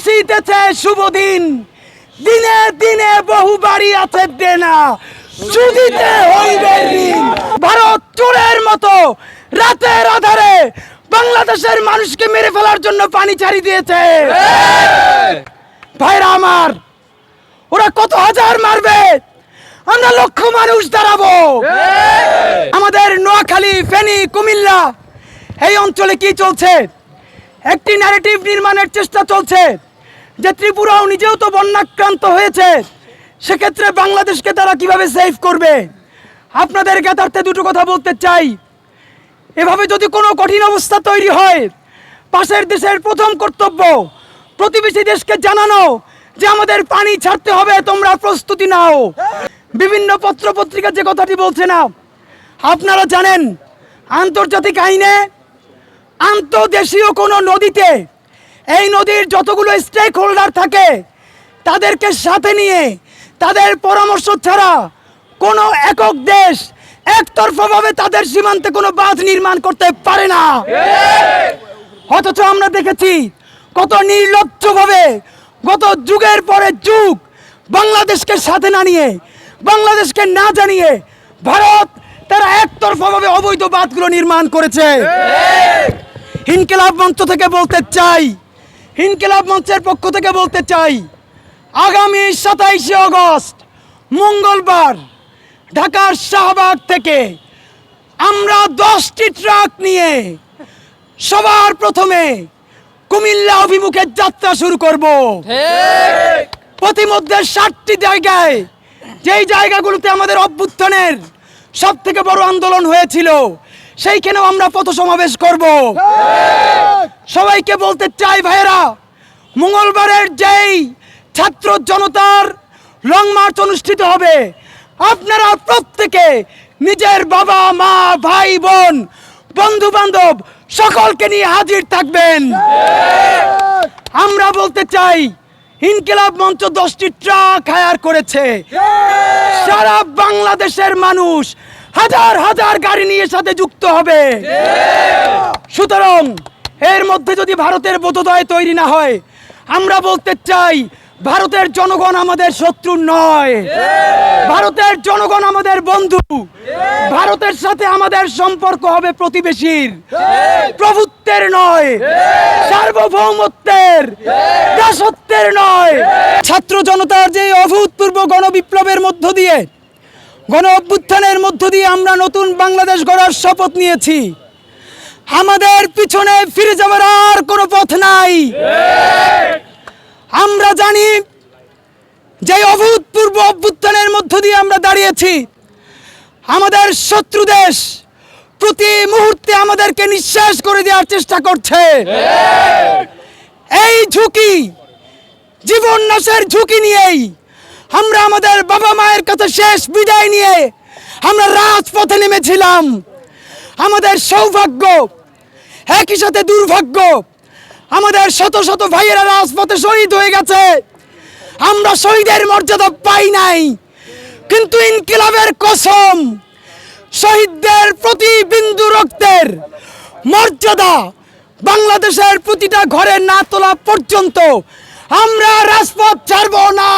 আসিতেছে, শুভ দিন। দিনে দিনে বহু বাড়ি আছে দেনা। সুদিতে হইবে ঋণ। ভারত চোরের মতো রাতের আধারে বাংলাদেশের মানুষকে মেরে ফেলার জন্য পানি ছাড়ি দিয়েছে। ভাইরা আমার, ওরা কত হাজার মারবে? আমরা লক্ষ মানুষ দাঁড়াবো। আমাদের নোয়াখালী, ফেনী, কুমিল্লা, এই অঞ্চলে কি চলছে? একটি ন্যারেটিভ নির্মাণের চেষ্টা চলছে। যে ত্রিপুরাও নিজেও তো বন্যাক্রান্ত হয়েছে, সেক্ষেত্রে বাংলাদেশকে তারা কীভাবে সেভ করবে? আপনাদের জ্ঞাতার্থে দুটো কথা বলতে চাই। এভাবে যদি কোনো কঠিন অবস্থা তৈরি হয়, পাশের দেশের প্রথম কর্তব্য, প্রতিবেশী দেশকে জানানো যে আমাদের পানি ছাড়তে হবে, তোমরা প্রস্তুতি নাও। বিভিন্ন পত্র পত্রিকা যে কথাটি বলছে না, আপনারা জানেন, আন্তর্জাতিক আইনে আন্তর্দেশীয় কোনো নদীতে এই নদীর যতগুলো স্টেক হোল্ডার থাকে তাদেরকে সাথে নিয়ে তাদের পরামর্শ ছাড়া কোনো একক দেশ একতরফাভাবে তাদের সীমান্তে কোনো বাঁধ নির্মাণ করতে পারে না। অথচ আমরা দেখেছি কত নির্লজ্জভাবে গত যুগের পরে যুগ বাংলাদেশকে সাথে না নিয়ে বাংলাদেশকে না জানিয়ে ভারত তারা একতরফাভাবে অবৈধ বাঁধগুলো নির্মাণ করেছে। হিনকেলাব মঞ্চ থেকে বলতে চাই হিনকেলাব মঞ্চের পক্ষ থেকে বলতে চাই, আগামী সাতাইশে আগস্ট মঙ্গলবার ঢাকার শাহবাগ থেকে আমরা দশটি ট্রাক নিয়ে সবার প্রথমে কুমিল্লা অভিমুখে যাত্রা শুরু করব। প্রতিমধ্যে ষাটটি জায়গায় যেই জায়গাগুলোতে আমাদের অভ্যুত্থানের সব থেকে বড় আন্দোলন হয়েছিল সেইখানেও আমরা পথ সমাবেশ করব। সবাইকে বলতে চাই ভাইয়েরা, মঙ্গলবারের যেই ছাত্র জনতার লং মার্চ অনুষ্ঠিত হবে, আপনারা প্রত্যেকে নিজের বাবা, মা, ভাই, বোন বন্ধু বান্ধব সকলকে নিয়ে হাজির থাকবেন। আমরা বলতে চাই, ইনকিলাব মঞ্চ দশটি ট্রাক হায়ার করেছে। সারা বাংলাদেশের মানুষ হাজার হাজার গাড়ি নিয়ে সাথে যুক্ত হবে। সুতরাং এর মধ্যে যদি ভারতের বোধোদয় তৈরি না হয়, আমরা বলতে চাই ভারতের জনগণ আমাদের শত্রু নয়। ভারতের জনগণ আমাদের বন্ধু। ভারতের সাথে আমাদের সম্পর্ক হবে প্রতিবেশীর। প্রভুত্বের নয়, সার্বভৌমত্বের। দাসত্বের নয়। ছাত্র জনতার যে অভূতপূর্ব গণবিপ্লবের মধ্য দিয়ে গণ অভ্যুত্থানের মধ্য দিয়ে আমরা নতুন বাংলাদেশ গড়ার শপথ নিয়েছি। আমাদের পিছনে ফিরে যাবার আর কোনো পথ নাই। আমরা জানি যে অভূতপূর্ব অভ্যুত্থানের মধ্য দিয়ে আমরা দাঁড়িয়েছি। আমাদের শত্রু দেশ প্রতি মুহূর্তে আমাদেরকে নিঃশ্বাস করে দেওয়ার চেষ্টা করছে। এই ঝুঁকি, জীবন নাশের ঝুঁকি নিয়েই আমরা আমাদের বাবা মায়ের কাছে শেষ বিদায় নিয়ে আমরা রাজপথে নেমেছিলাম। আমাদের সৌভাগ্য, একই সাথে দুর্ভাগ্য, আমাদের শত শত ভাইয়েরা রাজপথে শহীদ হয়ে গেছে। আমরা শহীদের মর্যাদা পাই নাই, কিন্তু ইনকিলাবের কসম, শহীদদের প্রতি বিন্দু রক্তের মর্যাদা বাংলাদেশের প্রতিটা ঘরে না তোলা পর্যন্ত আমরা রাজপথ ছাড়ব না।